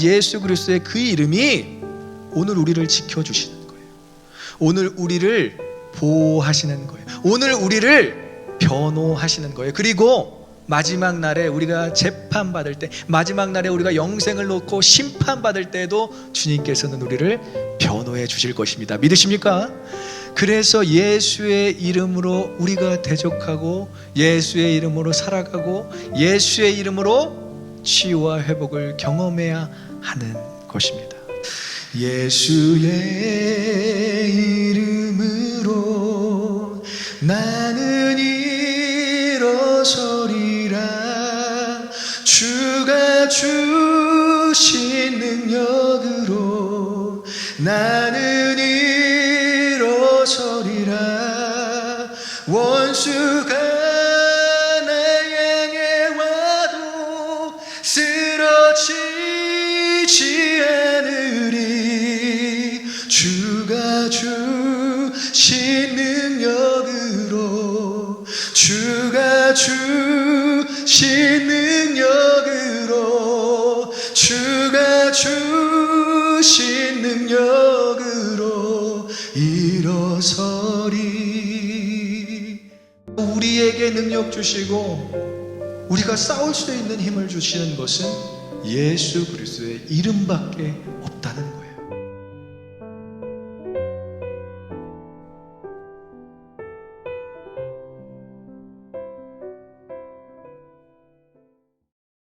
산 예수 그리스도의 그 이름이 오늘 우리를 지켜 주시는 거예요. 오늘 우리를 보호하시는 거예요. 오늘 우리를 변호하시는 거예요. 그리고 마지막 날에 우리가 재판 받을 때 마지막 날에 우리가 영생을 놓고 심판 받을 때도 주님께서는 우리를 변호해 주실 것입니다. 믿으십니까? 그래서 예수의 이름으로 우리가 대적하고 예수의 이름으로 살아가고 예수의 이름으로 치유와 회복을 경험해야 하는 것입니다. 예수의 이름으로 나는 일어서리라 주가 주신 능력으로 나는 일어서리라 원수가 주신 능력으로 주가 주신 능력으로 주가 주신 능력으로 일어서리 우리에게 능력 주시고 우리가 싸울 수 있는 힘을 주시는 것은 예수 그리스도의 이름밖에 없다는 거예요.